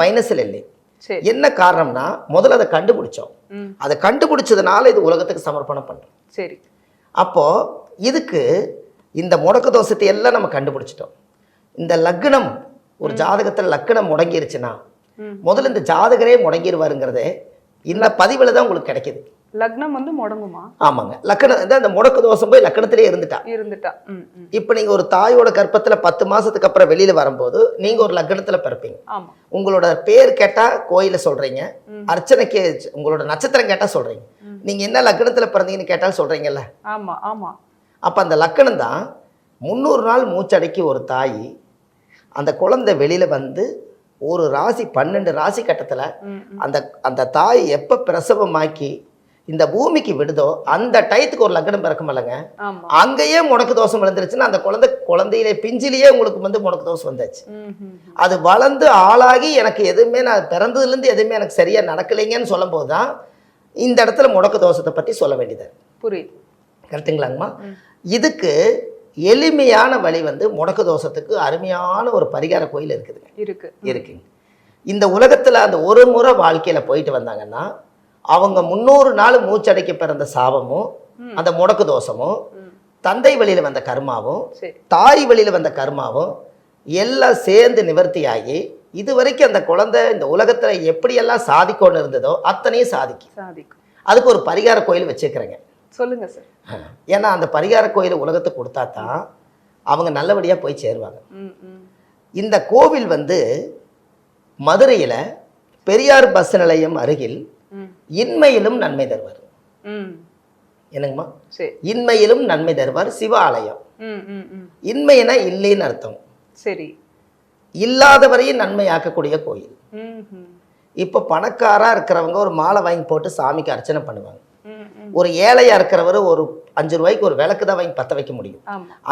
மைனஸில் இல்லை. என்ன காரணம்னா முதல்ல அதை கண்டுபிடிச்சோம். அதை கண்டுபிடிச்சதுனால இது உலகத்துக்கு சமர்ப்பணம் பண்ணுறோம் சரி. அப்போ இதுக்கு இந்த முடக்கு தோஷத்தை எல்லாம் நம்ம கண்டுபிடிச்சிட்டோம். இந்த லக்னம் ஒரு ஜாதகத்தில் லக்னம் முடங்கிருச்சுன்னா. முதல்ல இந்த ஜாதகரே முடங்கிடுவாருங்கிறதே இந்த பதிவில் தான் உங்களுக்கு கிடைக்குது. லக்னம் வந்து முடங்குமா? ஆமாங்க. லக்கணம் இந்த முடக்கு தோஷம் போய் லக்கணத்திலே இருந்துட்டா. இருந்துட்டா. இப்போ நீங்கள் ஒரு தாயோட கர்ப்பத்தில் பத்து மாசத்துக்கு அப்புறம் வெளியில் வரும்போது நீங்கள் ஒரு லக்னத்தில் பிறப்பீங்க. உங்களோட பேர் கேட்டால் கோயிலில் சொல்கிறீங்க. அர்ச்சனைக்கு உங்களோட நட்சத்திரம் கேட்டால் சொல்கிறீங்க. நீங்கள் என்ன லக்னத்தில் பிறந்தீங்கன்னு கேட்டால் சொல்கிறீங்கல்ல ஆமா ஆமா. அப்போ அந்த லக்கணம் தான் முந்நூறு நாள் மூச்சடக்கி ஒரு தாய் அந்த குழந்தை வெளியில் வந்து ஒரு ராசி பன்னெண்டு ராசி கட்டத்தில். அந்த அந்த தாய் எப்போ பிரசவமாக்கி இந்த பூமிக்கு விடுதோ அந்த டயத்துக்கு ஒரு லக்னம் பிறக்குமில்லங்க ஆமா அங்கேயே முடக்கு தோஷம் விழுந்துருச்சுன்னா அந்த குழந்தை குழந்தையிலே பிஞ்சிலேயே உங்களுக்கு வந்து முடக்கு தோஷம் வந்தாச்சு. அது வளர்ந்து ஆளாகி எனக்கு எதுவுமே நான் பிறந்ததுலேருந்து எதுவுமே எனக்கு சரியாக நடக்கலைங்கன்னு சொல்லும்போது தான் இந்த இடத்துல முடக்கு தோஷத்தை பற்றி சொல்ல வேண்டியது புரியுது கரெக்டுங்களாங்கம்மா. இதுக்கு எளிமையான வழி வந்து முடக்கு தோஷத்துக்கு அருமையான ஒரு பரிகார கோயில் இருக்குதுங்க இருக்கு. இருக்குங்க இந்த உலகத்தில் அந்த ஒரு முறை வாழ்க்கையில் போயிட்டு வந்தாங்கன்னா அவங்க முந்நூறு நாள் மூச்சடைக்க பிறந்த சாபமும். அந்த முடக்கு தோஷமும் தந்தை வழியில் வந்த கர்மாவும் தாய் வழியில் வந்த கர்மாவும் எல்லாம் சேர்ந்து நிவர்த்தியாகி இது வரைக்கும் அந்த குழந்தை இந்த உலகத்தில் எப்படியெல்லாம் சாதிக்கொண்டு இருந்ததோ அத்தனையும் சாதிக்கும். சாதிக்கும். அதுக்கு ஒரு பரிகார கோயில் வச்சுக்கிறேங்க சொல்லுங்க சார் ஏன்னா அந்த பரிகார கோயில் உலகத்துக்கு கொடுத்தா தான் அவங்க நல்லபடியாக போய் சேருவாங்க. இந்த கோவில் வந்து மதுரையில் பெரியார் பஸ் நிலையம் அருகில் இன்மையிலும் நன்மை தருவார். என்னங்கம்மா? சரி. இன்மையிலும் நன்மை தருவார் சிவ ஆலயம் இன்மைனா இல்லைன்னு அர்த்தம். சரி. இல்லாதவரையும் நன்மையாக்கக்கூடிய கோயில். இப்போ பணக்காராக இருக்கிறவங்க ஒரு மாலை வாங்கி போட்டு சாமிக்கு அர்ச்சனை பண்ணுவாங்க. ஒரு ஏழையாக இருக்கிறவர் ஒரு அஞ்சு ரூபாய்க்கு ஒரு விளக்கு தான் வாங்கி பற்ற வைக்க முடியும்.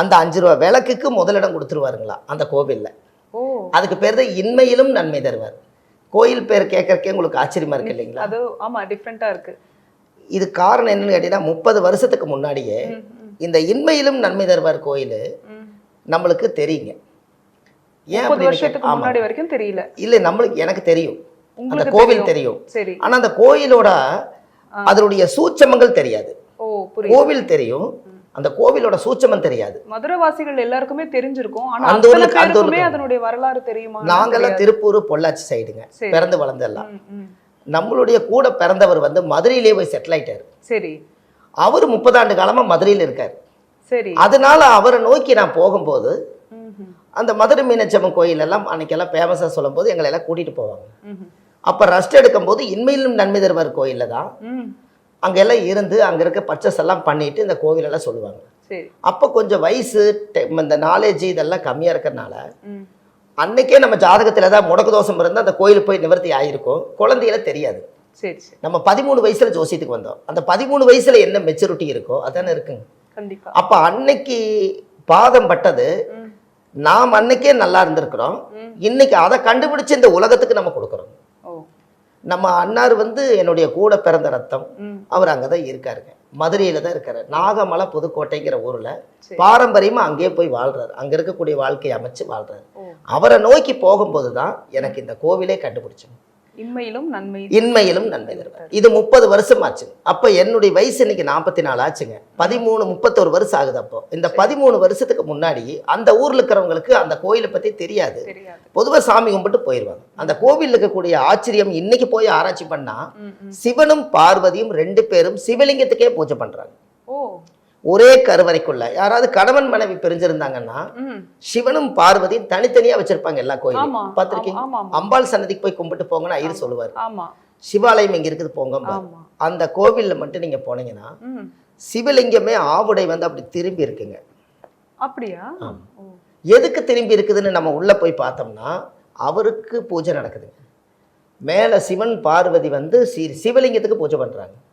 அந்த அஞ்சு ரூபா விளக்குக்கு முதலிடம் கொடுத்துருவாருங்களா? அந்த கோவிலில். அதுக்கு பேர் தான் இன்மையிலும் நன்மை தருவார். கோயில் பேர் கேட்கறக்கே உங்களுக்கு ஆச்சரியமா இருக்கு இல்லைங்களா? அது ஆமா டிஃப்ரெண்டா இருக்கு. இது காரணம் என்னன்னு கேட்டீங்கன்னா முப்பது வருஷத்துக்கு முன்னாடியே இந்த இன்மையிலும் நன்மை தருவார் கோயில் நம்மளுக்கு தெரியுங்க. ஏன் வருஷத்துக்கு முன்னாடி வரைக்கும் தெரியல. இல்லை நம்மளுக்கு எனக்கு தெரியும். அந்த கோவில் தெரியும். சரி. ஆனா அந்த கோயிலோட அதனுடைய சூட்சமங்கள் தெரியாது. கோவில் தெரியும். அந்த கோவிலோட சூட்சமம் தெரியாது. மதுரைவாசிகள் எல்லாருக்குமே தெரிஞ்சிருக்கும். ஆனா அந்த. அதனுடைய வரலாறு தெரியுமா நாங்கெல்லாம் திருப்பூர் பொள்ளாச்சி சைடுங்க. பிறந்து வளர்ந்தெல்லாம். நம்மளுடைய கூட பிறந்தவர் வந்து மதுரையிலே போய் செட்டில் ஆயிட்டாரு. சரி. அவர் முப்பதாண்டு காலமா மதுரையில் இருக்கார். சரி. அதனால அவரை நோக்கி நான் போகும்போது அந்த மதுரை மீனாட்சம்மன் கோயில் எல்லாம் அன்னைக்கெல்லாம் ஃபேமஸாக சொல்லும்போது எங்களை எல்லாம் கூட்டிட்டு போவாங்க. அப்போ ரெஸ்ட் எடுக்கும்போது இன்மையிலும் நன்மை தருவார் கோயிலில் தான். அங்கெல்லாம் இருந்து அங்கே இருக்க பர்ச்சேஸ் எல்லாம் பண்ணிட்டு இந்த கோவிலெல்லாம் சொல்லுவாங்க. அப்போ கொஞ்சம் வயசு இந்த நாலேஜ் இதெல்லாம் கம்மியாக இருக்கிறனால அன்னைக்கே நம்ம ஜாதகத்தில் ஏதாவது முடக்கு தோஷம் இருந்தால் அந்த கோயிலுக்கு போய் நிவர்த்தி ஆகிருக்கும் குழந்தையில தெரியாது. சரி நம்ம பதிமூணு வயசுல ஜோசியத்துக்கு வந்தோம். அந்த பதிமூணு வயசுல என்ன மெச்சூரிட்டி இருக்கோ அதானே இருக்குங்க. கண்டிப்பா. அப்போ அன்னைக்கு பாதம் பட்டது. நாம் அன்னைக்கே நல்லா இருந்திருக்கிறோம். இன்னைக்கு அதை கண்டுபிடிச்சு இந்த உலகத்துக்கு நம்ம கொடுக்குறோம். நம்ம அன்னார் வந்து என்னுடைய கூட பிறந்த ரத்தம். அவர் அங்கே தான் இருக்காருங்க. மதுரையில் தான் இருக்காரு. நாகமலை புதுக்கோட்டைங்கிற ஊரில். பாரம்பரியமாக அங்கேயே போய் வாழ்றாரு. அங்கே இருக்கக்கூடிய வாழ்க்கையை அமைச்சு வாழ்றாரு. ஓ. அவரை நோக்கி போகும்போது தான் எனக்கு இந்த கோவிலே கண்டுபிடிச்சோம். இன்மையிலும் நன்மை இன்மையிலும் நன்மை தருவார். இது முப்பது வருஷம் ஆச்சுங்க அப்போ என்னுடைய வயசு இன்னைக்கு நாற்பத்தி நாலு ஆச்சுங்க. பதிமூணு முப்பத்தொரு வருஷம் ஆகுது அப்போ. இந்த பதிமூணு வருஷத்துக்கு முன்னாடி அந்த ஊரில் இருக்கிறவங்களுக்கு அந்த கோயிலை பற்றி தெரியாது. பொதுவாக சாமி கும்பிட்டு போயிடுவாங்க அந்த கோவிலில் இருக்கக்கூடிய ஆச்சரியம் இன்னைக்கு போய் ஆராய்ச்சி பண்ணா. சிவனும் பார்வதியும் ரெண்டு பேரும் சிவலிங்கத்துக்கே பூஜை பண்றாங்க. ஒரே கருவறைக்குள்ள. யாராவது கணவன் மனைவி பிரிஞ்சிருந்தாங்கன்னா சிவனும் பார்வதியும் தனித்தனியா வச்சிருப்பாங்க எல்லா கோயிலும் பார்த்திருக்கீங்க? அம்பாள் சன்னதிக்கு போய் கும்பிட்டு போங்கன்னு ஐயர் சொல்லுவார். சிவாலயம் இங்க இருக்குது போங்க அந்த கோவில்ல மட்டும் நீங்க போனீங்கன்னா சிவலிங்கமே ஆவுடை வந்து அப்படி திரும்பி இருக்குங்க. அப்படியா? எதுக்கு திரும்பி இருக்குதுன்னு நம்ம உள்ள போய் பார்த்தோம்னா அவருக்கு பூஜை நடக்குதுங்க. மேல சிவன் பார்வதி வந்து சிவலிங்கத்துக்கு பூஜை பண்றாங்க. ஓ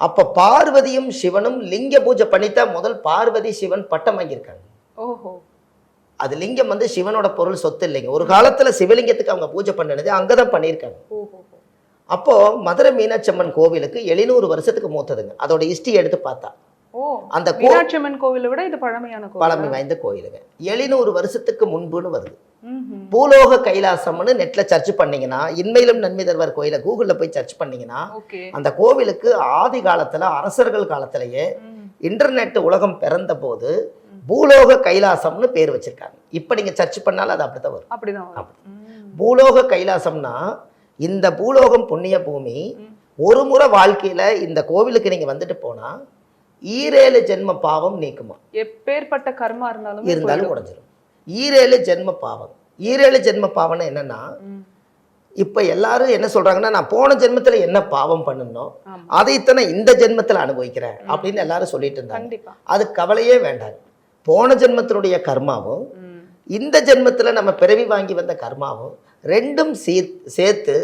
அப்ப பார்வதியும் சிவனும் லிங்க பூஜை பண்ணித்தான் முதல் பார்வதி சிவன் பட்டம் வாங்கியிருக்காங்க. ஓஹோ. அது லிங்கம் வந்து சிவனோட பொருள் சொத்து இல்லைங்க. ஒரு காலத்துல சிவலிங்கத்துக்கு அவங்க பூஜை பண்ணினது அங்கதான் பண்ணியிருக்காங்க. அப்போ மதுரை மீனாட்சம்மன் கோவிலுக்கு எழுநூறு வருஷத்துக்கு மூத்ததுங்க. அதோட ஹிஸ்டரி எடுத்து பார்த்தா. அந்த கோ மீனாட்சி அம்மன் கோவிலை விட இது பழமையான பழமை வாய்ந்த கோயிலுங்க. எழுநூறு வருஷத்துக்கு முன்புன்னு வருது. பூலோக கைலாசம்னு நெட்ல சர்ச் பண்ணீங்கன்னா இன்மையிலும் நன்மை தருவார் கோயிலை கூகுள்ல போய் சர்ச் பண்ணீங்கன்னா அந்த கோவிலுக்கு ஆதி காலத்துல அரசர்கள் காலத்திலேயே. இன்டர்நெட் உலகம் பிறந்த போது பூலோக கைலாசம்னு பேர் வச்சிருக்காங்க இப்போ நீங்க சர்ச் பண்ணாலும் அது வரும் அப்படிதான் வரும். ம். பூலோக கைலாசம்னா இந்த பூலோகம் புண்ணிய பூமி. ஒரு முறை வாழ்க்கையில இந்த கோவிலுக்கு நீங்க வந்துட்டு போனா ஈரேழு ஜென்ம பாவம் நீக்குமா எப்பேற்பட்ட கர்மா இருந்தாலும் இருந்தாலும் உடைஞ்சிரும் ஈரேழு ஜென்ம பாவம். ஈரேழு ஜென்ம பாவம்னா என்னன்னா இப்ப எல்லாரும் என்ன சொல்றாங்கன்னா நான் போன ஜென்மத்துல என்ன பாவம் பண்ணணும் ஆமா. அதைத்தானே இந்த ஜென்மத்துல அனுபவிக்கிறேன் அப்படின்னு எல்லாரும் சொல்லிட்டு இருந்தாங்க. அது கவலையே வேண்டாம். போன ஜென்மத்தினுடைய கர்மாவும். இந்த ஜென்மத்துல நம்ம பிறவி வாங்கி வந்த கர்மாவும் ரெண்டும் சீர் சேர்த்து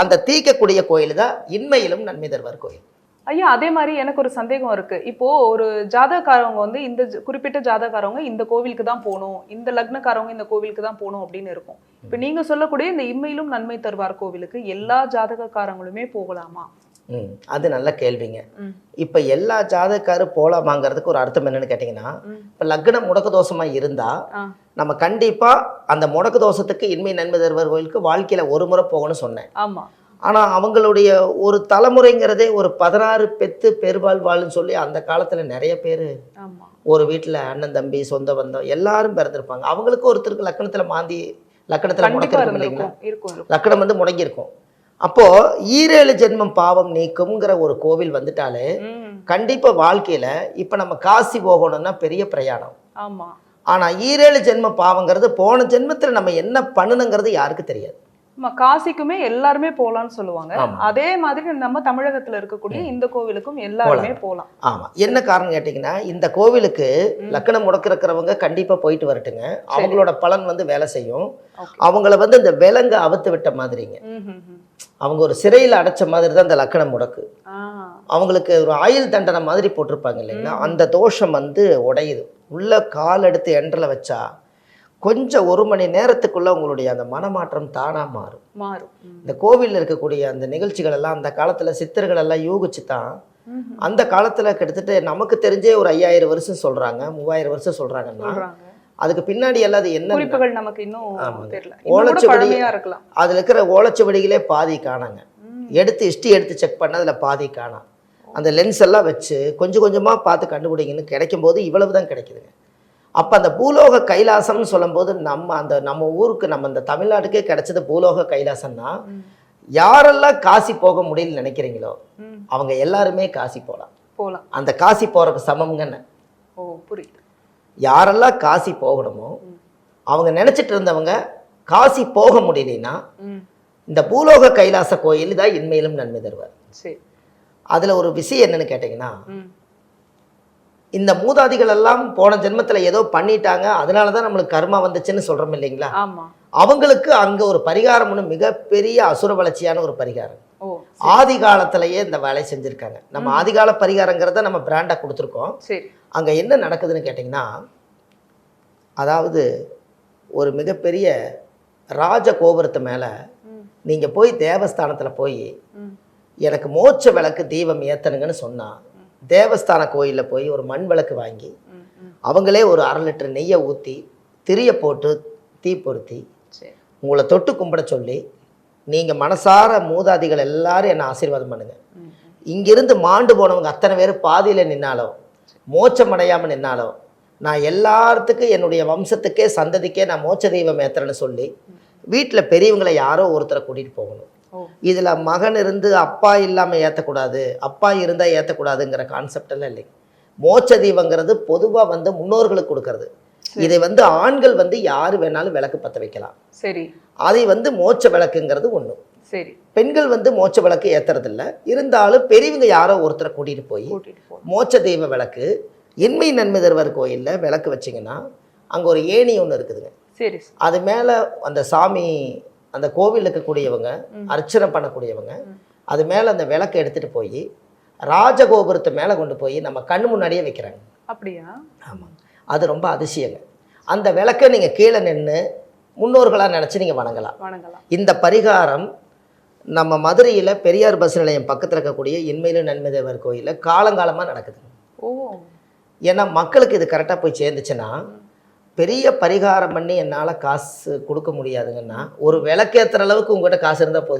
அந்த தீக்கக்கூடிய கோயில் தான் இன்மையிலும் நன்மை தருவார் கோயில். ஐயா அதே மாதிரி எனக்கு ஒரு சந்தேகம் இருக்கு. இப்போ ஒரு ஜாதகக்காரவங்க வந்து இந்த குறிப்பிட்ட ஜாதகக்காரவங்க இந்த கோவிலுக்கு தான் போகணும் இந்த லக்னக்காரவங்க இந்த கோவிலுக்கு தான் போகணும் அப்படின்னு இருக்கும். இப்போ நீங்க சொல்லக்கூடிய இந்த இம்மையிலும் நன்மை தருவார் கோவிலுக்கு எல்லா ஜாதகக்காரங்களுமே போகலாமா? அது நல்ல கேள்விங்க. இப்போ எல்லா ஜாதக்காரும் போலாமாங்கிறதுக்கு ஒரு அர்த்தம் என்னன்னு கேட்டிங்கன்னா. இப்போ லக்னம் முடக்க தோஷமா இருந்தா. நம்ம கண்டிப்பா அந்த முடக்க தோஷத்துக்கு இன்மை நன்மை தருவார் கோயிலுக்கு வாழ்க்கையில ஒரு முறை போகணும்னு சொன்னேன். ஆமா. ஆனா அவங்களுடைய ஒரு தலைமுறைங்கிறதே ஒரு பதினாறு பெத்து பெருவாழ் வாழ்ன்னு சொல்லி அந்த காலத்துல நிறைய பேர் ஒரு வீட்டில் அண்ணன் தம்பி சொந்த பந்தம் எல்லாரும் பிறந்திருப்பாங்க. அவங்களுக்கு ஒருத்தருக்கு லக்கணத்துல மாந்தி லக்கணத்துல முடக்கிருக்கும் இல்லைங்களா? லக்கணம் வந்து முடங்கியிருக்கும். அப்போ ஈரேழு ஜென்மம் பாவம் நீக்கும்ங்கிற ஒரு கோவில் வந்துட்டாலே. கண்டிப்பா வாழ்க்கையில இப்ப நம்ம காசி போகணும்னா பெரிய பிரயாணம். ஆமா. ஆனா ஈரேழு ஜென்ம பாவங்கிறது போன ஜென்மத்துல நம்ம என்ன பண்ணணுங்கிறது யாருக்கு தெரியாது. காசிக்குமே எல்லாருமே போலாம்னு சொல்லுவாங்க. அதே மாதிரி நம்ம தமிழகத்துல இருக்கக்கூடிய இந்த கோவிலுக்கும் எல்லாருமே போலாம். ஆமா. என்ன காரணம் கேட்டிங்கன்னா இந்த கோவிலுக்கு லக்கணம் முடக்கிறவங்க கண்டிப்பா போயிட்டு வரட்டுங்க. அவங்களோட பலன் வந்து வேலை செய்யும். அவங்கள வந்து இந்த விலங்கு அவுத்து விட்ட மாதிரிங்க. அவங்க ஒரு சிறையில் அடைச்ச மாதிரி தான் இந்த லக்கணம் முடக்கு. அவங்களுக்கு ஒரு ஆயுள் தண்டனை மாதிரி போட்டிருப்பாங்க இல்லைங்களா? அந்த தோஷம் வந்து உடையுது. உள்ள கால் எடுத்து எண்டில் வச்சா கொஞ்சம் ஒரு மணி நேரத்துக்குள்ள உங்களுடைய அந்த மனமாற்றம் தானா மாறும் மாறும். இந்த கோவிலில் இருக்கக்கூடிய அந்த நிகழ்ச்சிகள் எல்லாம் அந்த காலத்துல சித்தர்கள் எல்லாம் யூகிச்சு தான். அந்த காலத்துல கிட்டத்தட்ட நமக்கு தெரிஞ்சே ஒரு ஐயாயிரம் வருஷம் சொல்றாங்க மூவாயிரம் வருஷம் சொல்றாங்கன்னா சொல்றாங்க அதுக்கு பின்னாடி எல்லாம் அது என்ன குறிப்புகள் நமக்கு இன்னும். தெரியல ஓலைச்சுவடி- இருக்கலாம் அதுல இருக்கிற ஓலைச்சுவடிகளே பாதி காணாங்க. எடுத்து ஹிஸ்ட்ரி எடுத்து செக் பண்ண அதில் பாதி காணாம் அந்த லென்ஸ் எல்லாம் வச்சு கொஞ்சம் கொஞ்சமாக பார்த்து கண்டுபிடிங்கன்னு கிடைக்கும் போது இவ்வளவு தான் கிடைக்குதுங்க அப்போ அந்த பூலோக கைலாசம்னு சொல்லும்போது நம்ம அந்த நம்ம ஊருக்கு நம்ம இந்த தமிழ்நாட்டுக்கே கிடைச்சது பூலோக கைலாசம்னா. யாரெல்லாம் காசி போக முடியலன்னு நினைக்கிறீங்களோ. அவங்க எல்லாருமே காசி போகலாம் போலாம் அந்த காசி போகிறதுக்கு சமம்ங்கன்னு ஓ புரியுது யாரெல்லாம் காசி போகணுமோ. அவங்க நினச்சிட்டு இருந்தவங்க காசி போக முடியலன்னா. இந்த பூலோக கைலாச கோயில் தான் இன்மையிலும் நன்மை தருவார் சரி அதில் ஒரு விஷயம் என்னன்னு கேட்டிங்கன்னா. இந்த மூதாதிகள் எல்லாம் போன ஜென்மத்துல ஏதோ பண்ணிட்டாங்க அதனால தான் நம்மளுக்கு கர்மா வந்துச்சுன்னு சொல்றோம் இல்லைங்களா? அவங்களுக்கு அங்க ஒரு பரிகாரம் ஒன்று மிகப்பெரிய அசுர வளர்ச்சியான ஒரு பரிகாரம். ஆதி காலத்திலேயே இந்த வேலையை செஞ்சிருக்காங்க. நம்ம ஆதிகால பரிகாரங்கிறத நம்ம பிராண்டா கொடுத்துருக்கோம். அங்க என்ன நடக்குதுன்னு கேட்டிங்கன்னா அதாவது ஒரு மிகப்பெரிய ராஜ கோபுரத்து மேல ம். நீங்க போய் தேவஸ்தானத்துல போய். எனக்கு மோட்ச விளக்கு தீபம் ஏத்தணுங்கன்னு சொன்னா தேவஸ்தான கோயில்ல போய் ஒரு மண் விளக்கு வாங்கி. அவங்களே ஒரு அரை லிட்டர் நெய்யை ஊற்றி திரிய போட்டு தீ பொருத்தி உங்களை தொட்டு கும்பிட சொல்லி நீங்கள் மனசார மூதாதிகள் எல்லாரும் என்னை ஆசீர்வாதம் பண்ணுங்க ம். ம். இங்கிருந்து மாண்டு போனவங்க அத்தனை பேர் பாதியில் நின்னாலோ மோட்சம் அடையாமல் நின்னாலோ நான் எல்லாத்துக்கும் என்னுடைய வம்சத்துக்கே சந்ததிக்கே நான் மோட்ச தெய்வம் ஏத்துறேன்னு சொல்லி வீட்டில் பெரியவங்களை யாரோ ஒருத்தரை கூட்டிகிட்டு போகணும் இதில் மகன் இருந்து அப்பா இல்லாமல் ஏற்றக்கூடாது அப்பா இருந்தால் ஏற்றக்கூடாதுங்கிற கான்செப்ட் எல்லாம் இல்லைங்க மோட்ச தீபங்கிறது பொதுவாக வந்து முன்னோர்களுக்கு கொடுக்கறது. இதை வந்து ஆண்கள் வந்து யார் வேணாலும் விளக்கு பற்ற வைக்கலாம். சரி. அதை வந்து மோட்ச விளக்குங்கிறது ஒன்று சரி. பெண்கள் வந்து மோட்ச விளக்கு ஏத்துறதில்ல. இருந்தாலும் பெரியவங்க யாரோ ஒருத்தரை கூட்டிகிட்டு போய் மோட்ச தெய்வ விளக்கு இன்மை நன்மை தருவர் கோயிலில் விளக்கு வச்சிங்கன்னா அங்கே ஒரு ஏணி ஒன்று இருக்குதுங்க. சரி. அது மேலே அந்த சாமி அந்த கோவில் இருக்கக்கூடியவங்க. அர்ச்சனை பண்ணக்கூடியவங்க. அது மேலே அந்த விளக்கை எடுத்துகிட்டு போய் ராஜகோபுரத்தை மேலே கொண்டு போய் நம்ம கண்ணு முன்னாடியே வைக்கிறாங்க. அப்படியா? ஆமாம் அது ரொம்ப அதிசயங்க. அந்த விளக்கை நீங்கள் கீழே நின்று முன்னோர்களாக நினச்சி நீங்கள் வணங்கலாம். வணங்கலாம். இந்த பரிகாரம் நம்ம மதுரையில் பெரியார் பஸ் நிலையம் பக்கத்தில் இருக்கக்கூடிய இன்மையிலும் நன்மை தேவர் கோயிலில் காலங்காலமாக நடக்குது. ஓ. ஏன்னா மக்களுக்கு இது கரெக்டாக போய் சேர்ந்துச்சுன்னா பெரிய பரிகாரம் பண்ணி என்னால் காசு கொடுக்க முடியாதுங்கன்னா ஒரு விளக்கேற்றுற அளவுக்கு உங்கள்கிட்ட காசு இருந்தால் போதும்.